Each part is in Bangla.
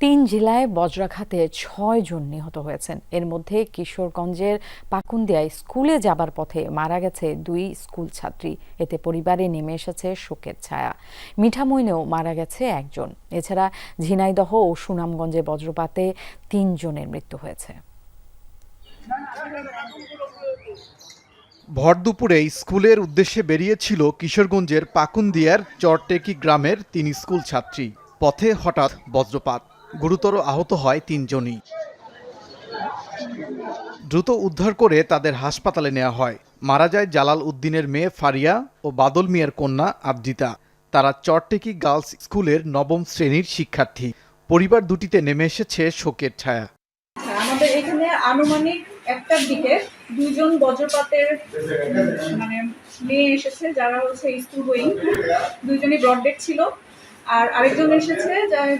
তিন জেলায় বজ্রাঘাতে ছয় জন নিহত হয়েছেন। এর মধ্যে কিশোরগঞ্জের পাকুন্দিয়ায় স্কুলে যাবার পথে মারা গেছে দুই স্কুল ছাত্রী। এতে পরিবারে নেমে এসেছে শোকের ছায়া। মিঠামইনেও মারা গেছে একজন। এছাড়া ঝিনাইদহ ও সুনামগঞ্জে বজ্রপাতে তিনজনের মৃত্যু হয়েছে। ভর দুপুরে স্কুলের উদ্দেশ্যে বেরিয়েছিল কিশোরগঞ্জের পাকুন্দিয়ার চরটেকি গ্রামের তিন স্কুল ছাত্রী। পথে হঠাৎ বজ্রপাত। গুরুতর আহত হয় তিনজনই। দ্রুত উদ্ধার করে তাদের হাসপাতালে নেওয়া হয়। মারা যায় জালাল উদ্দিনের মেয়ে ফারিয়া ও বাদল মিয়ার কন্যা আবজিতা। তারা চরটেকি গার্লস স্কুলের নবম শ্রেণির শিক্ষার্থী। পরিবার দুটিতে নেমে এসেছে শোকের ছায়া। আমাদের এখানে আনুমানিক একটার দিকে দুজন বজ্রপাতের মানে মেয়ে এসেছে, যারা হচ্ছে স্কুল গোয়িং। দুজনই ব্রডডেড ছিল। আর আরেকজন এসেছে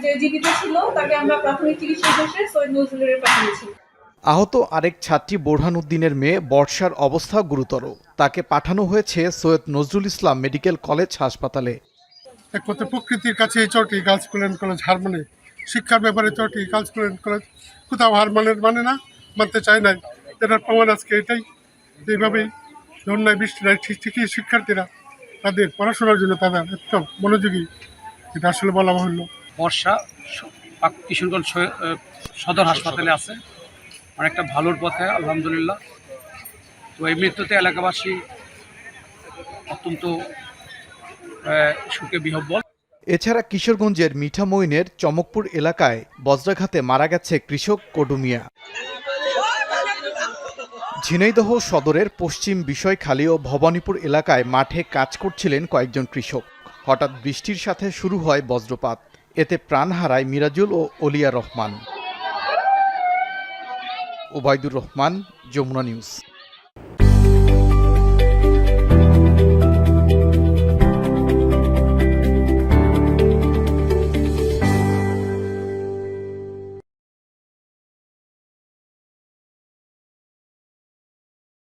যে জীবিত ছিল তাকে আমরা প্রাথমিক চিকিৎসা শেষে সৈয়দ নজরুলের পাঠিয়েছি। আহত আরেক ছাত্রী বোরহান উদ্দিনের মেয়ে বর্ষার অবস্থা গুরুতর। তাকে পাঠানো হয়েছে সৈয়দ নজরুল ইসলাম মেডিকেল কলেজ হাসপাতালে। এক কথা প্রকৃতির কাছে এই চটি গার্লস স্কুল অ্যান্ড কলেজ হার মানে। শিক্ষার ব্যাপারে চটি গার্লস স্কুল অ্যান্ড কলেজ কোথাও হার মানে না মানতে চায় নাই। এটার প্রমাণ আজকে এটাই। এইভাবেই ধন্যায় বৃষ্টি নাই ঠিক ঠিকই শিক্ষার্থীরা তাদের পড়াশোনার জন্য তাদের একদম মনোযোগী। এটা আসলে বলা বাহুল্য বর্ষা কিশোরগঞ্জ সদর হাসপাতালে আছে। অনেকটা ভালোর পথে আলহামদুলিল্লাহ। তো এই মৃত্যুতে এলাকাবাসী অত্যন্ত সুখে বিহব্বল এছাড়া কিশোরগঞ্জের মিঠামইনের চমকপুর এলাকায় বজ্রাঘাতে মারা গেছে কৃষক কডুমিয়া ঝিনাইদহ সদরের পশ্চিম বিষয়খালী ও ভবানীপুর এলাকায় মাঠে কাজ করছিলেন কয়েকজন কৃষক। হঠাৎ বৃষ্টির সাথে শুরু হয় বজ্রপাত। এতে প্রাণ হারায় মিরাজুল ও অলিয়া রহমান। ওবায়দুর রহমান, যমুনা নিউজ।